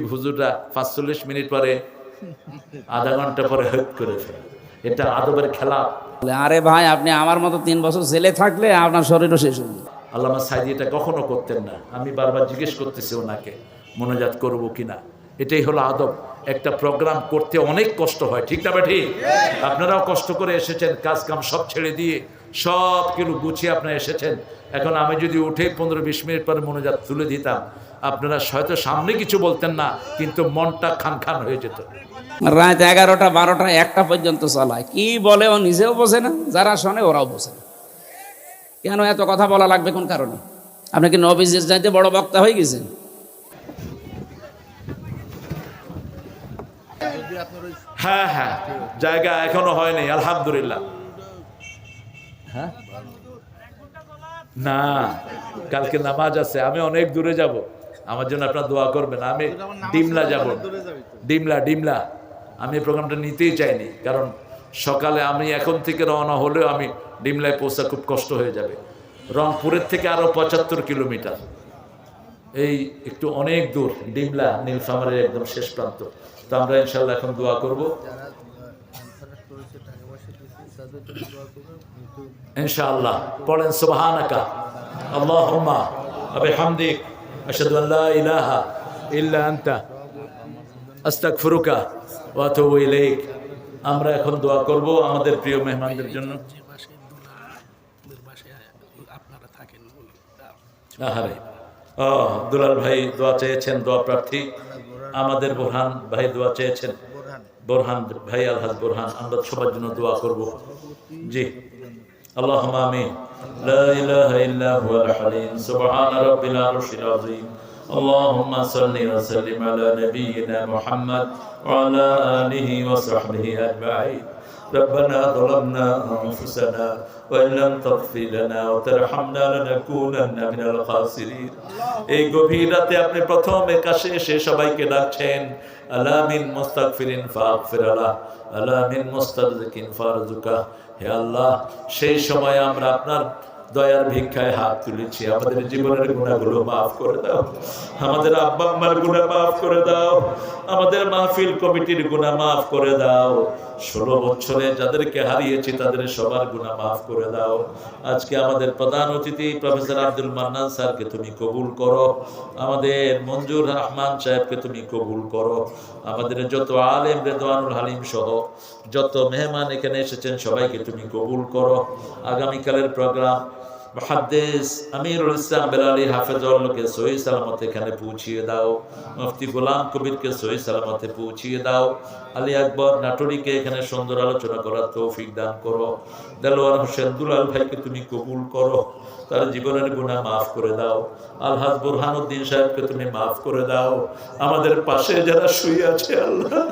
হুজুররা পাঁচচল্লিশ মিনিট পরে আধা ঘণ্টা পরে হেল্প করে এটা আদবের খেলা আরে ভাই আপনি আমার মতো তিন বছর জেলে থাকলে আপনার শরীরও শেষ হয়ে। আল্লামা সাইদি এটা কখনো করতেন না। আমি বারবার জিজ্ঞেস করতেছি ওনাকে মনোজাত করব কিনা? এটাই হলো আদব। একটা প্রোগ্রাম করতে অনেক কষ্ট হয় ঠিক না বা ঠিক? আপনারাও কষ্ট করে এসেছেন কাজ কাম সব ছেড়ে দিয়ে সব কিছু গুছিয়ে আপনারা এসেছেন। এখন আমি যদি উঠে পনেরো বিশ মিনিট পরে মনোজাত তুলে দিতাম আপনারা হয়তো সামনে কিছু বলতেন না কিন্তু মনটা খান খান হয়ে যেত। রাত এগারোটা বারোটা একটা পর্যন্ত চালায়। কি বলে ও নিজেও বোঝে না যারা শোনে ওরাও বোঝে না। কেন এত কথা বলা লাগবে কোন কারণে? আপনি কি নবীজের চাইতে বড় বক্তা হয়ে গেছেন? হ্যাঁ হ্যাঁ জায়গা এখনও হয়নি আলহামদুলিল্লাহ। না কালকে নামাজ আছে আমি অনেক দূরে যাব। আমার জন্য আপনার দোয়া করবেন আমি ডিমলা যাব। ডিমলা ডিমলা। আমি প্রোগ্রামটা নিতেই চাইনি কারণ সকালে আমি এখন থেকে রওনা হলেও আমি ডিমলায় পৌঁছা খুব কষ্ট হয়ে যাবে। রংপুরের থেকে আরও পঁচাত্তর কিলোমিটার। এই একটু অনেক দূর ডিমলা নীলফামারের একদম শেষ প্রান্ত। তো আমরা ইনশাল্লাহ এখন দোয়া করব। ইনশাআল্লাহ, পড়েন সুবহানাকা। আল্লাহুম্মা বিহামদিক আশহাদু ইলাহা ইল্লা আমরা এখন দোয়া করব আমাদের প্রিয় মেহমানদের জন্য। ও দুলাল ভাই দোয়া চেয়েছেন, দোয়া প্রার্থী। আমাদের বোরহান ভাই দোয়া চেয়েছেন। বোরহান ভাই আলহাজ বোরহান আমরা সবার জন্য দোয়া করব জি اللهم آمين لا إله إلا هو الحليم سبحان رب العرش العظيم اللهم صل وسلم على نبينا محمد وعلى آله وصحبه أجمعين ربنا ظلمنا أنفسنا وإن لم تغفر لنا وترحمنا لنكونن من الخاسرين এই গভীর রাতে আপনি প্রথম একাশে এসে সবাইকে ডাকছেন আলামিন মুস্তাগফিরিন ফাগফির আলাহ আলামিন মুস্তারজিকিন ফারজুকা হে আল্লাহ সেই সময় আমরা আপনার দয়ার ভিক্ষায় হাত তুলেছি। আমাদের জীবনের গুণাগুলো মাফ করে দাও। আমাদের আব্বা আম্মার গুণা মাফ করে দাও। আমাদের মাহফিল কমিটির গুণা মাফ করে দাও। ষোলো বছরে যাদেরকে হারিয়েছি, তাদের সবার গুণা মাফ করে দাও। আজকে আমাদের প্রধান অতিথি প্রফেসর আব্দুল মান্নান স্যারকে তুমি কবুল করো। আমাদের মঞ্জুর রহমান সাহেবকে তুমি কবুল করো। আমাদের যত আলেম রেদওয়ানুল হালিম সহ যত মেহমান এখানে এসেছেন, সবাইকে তুমি কবুল করো। আগামীকালের প্রোগ্রাম আমিরুল ইসলাম বেলালি সহি সালামত এখানে পৌঁছিয়ে দাও। মুফতি গোলাম কবিরকে সহি সালামতে পৌঁছিয়ে দাও। আলী আকবর নাটুরিকে এখানে সুন্দর আলোচনা করার তৌফিক দান করো। দেলোয়ার হোসেন দুলাল ভাইকে তুমি কবুল করো। তার জীবনের গুণা মাফ করে দাও। আলহাজ বুরহানুদ্দিন সাহেবকে তুমি মাফ করে দাও। আমাদের পাশে যারা শুয়ে আছে, আল্লাহ,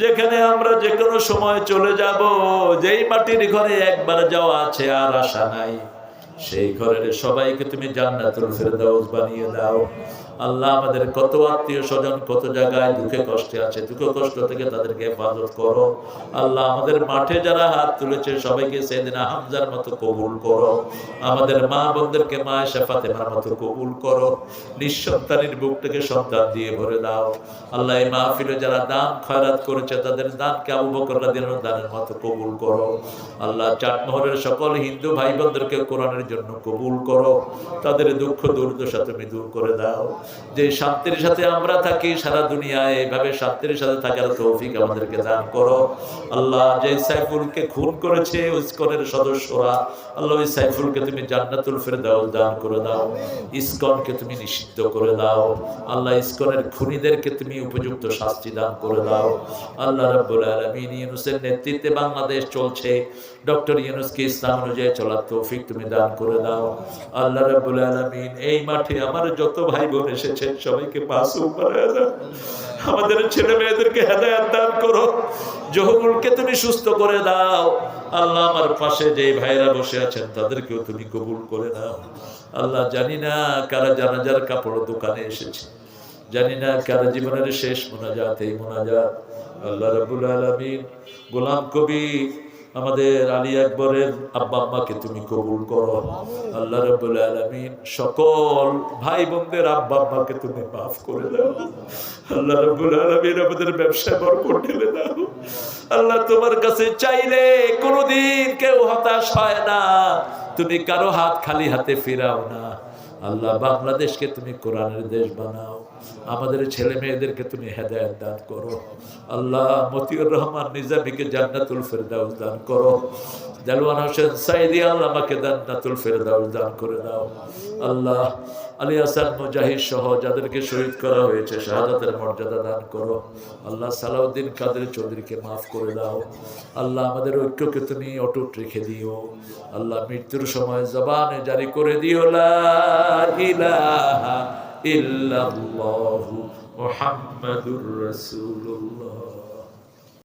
যেখানে আমরা যে কোনো সময় চলে যাব, যেই মাটির ঘরে একবার যাওয়া আছে, আর আশা নাই। সেই ঘরের সবাইকে তুমি জান্নাতুল ফেরদাউস বানিয়ে দাও। আল্লাহ আমাদের কত আত্মীয় স্বজন কত জায়গায় দুঃখে কষ্টে আছে, দুঃখ কষ্ট থেকে তাদেরকে হেফাজত করো। আল্লাহ আমাদের মাঠে যারা হাত তুলেছে, সবাইকে সেদিন হামজার মতো কবুল করো। আমাদের মা বোনদেরকে মা শেফাতেমার মতো কবুল করো। নিঃসন্তানের বুকটাকে সন্তান দিয়ে ভরে দাও। আল্লাহ এই মাহফিলে যারা দান খয়রাত করেছে, তাদের দানকে আবু বকর রাদিয়াল্লাহু দানের মতো কবুল করো। আল্লাহ চাটমোহরের সকল হিন্দু ভাই বোনদেরকে কোরআনের জন্য কবুল করো। তাদের দুঃখ, দুর্দশা তুমি দূর করে দাও। যে শান্তির সাথে আমরা থাকি, সারা দুনিয়ায় এইভাবে শান্তির সাথে থাকার তৌফিক আমাদেরকে দান করো। আল্লাহ যে সাইফুলকে খুন করেছে, ইসকনের সদস্যরা, আল্লাহ ওই সাইফুলকে তুমি জান্নাতুল ফেরদাউস দান করে দাও। ইসকনকে তুমি নিষিদ্ধ করে দাও। আল্লাহ ইসকনের খুনিদেরকে তুমি উপযুক্ত শাস্তি দান করে দাও। আল্লাহ রাব্বুল আলামিন ইউনুসের নেতৃত্বে বাংলাদেশ চলছে। ডক্টর ইউনুসকে ইসলাম অনুযায়ী চলার তৌফিক তুমি দান করে দাও। আল্লাহ রাব্বুল আলামিন, এই মাঠে আমার যত ভাই বোন এসেছেন, সবাইকে মাসুম দাও। আমাদের ছেলে মেয়েদেরকে হেদায়াত দান করো। জহুরুলকে তুমি সুস্থ করে দাও। আল্লাহ আমার পাশে যে ভাইরা বসে আছেন, তাদেরকেও তুমি কবুল করে দাও আল্লাহ জানি না কারা জানাজার কাপড় দোকানে এসেছে। জানি না কারা জীবনের শেষ মোনাজাত, এই মোনাজাত। আল্লাহ রাব্বুল আলামিন, গোলাম কবি আমাদের আলী আকবরের আব্বা আম্মাকে তুমি কবুল করো। আল্লাহ রব্বুল আলামিন সকল ভাই বোনদের আব্বা আম্মাকে তুমি মাফ করে দাও। আল্লাহ রব্বুল আলামিন আমাদের ব্যবসায় বরকত ঢেলে দাও। আল্লাহ তোমার কাছে চাইলে কোনোদিন কেউ হতাশ হয় না। তুমি কারও হাত খালি হাতে ফিরাও না। আল্লাহ, বাংলাদেশকে তুমি কোরআনের দেশ বানাও। আমাদের ছেলে মেয়েদেরকে তুমি হেদায়ত দান করো। আল্লাহ, মতিউর রহমান নিজামীকে জান্নাতুল ফেরদাউস দান করো। দেলওয়ান হোসেন সাইদি আল্লাহ আমাকে জান্নাতুল ফেরদাউস দান করে দাও। আল্লাহ আলী হাসান মুজাহিদ সহ যাদেরকে শহীদ করা হয়েছে, শাহাদাতের মর্যাদা দান করো। আল্লাহ সালাউদ্দিন কাদের চৌধুরীকে মাফ করে দাও। আল্লাহ আমাদের ঐক্যকে তুমি অটুট রেখে দিও। আল্লাহ মৃত্যুর সময় জবানে জারি করে দিও ইল্লাল্লাহু মুহাম্মাদুর রাসূল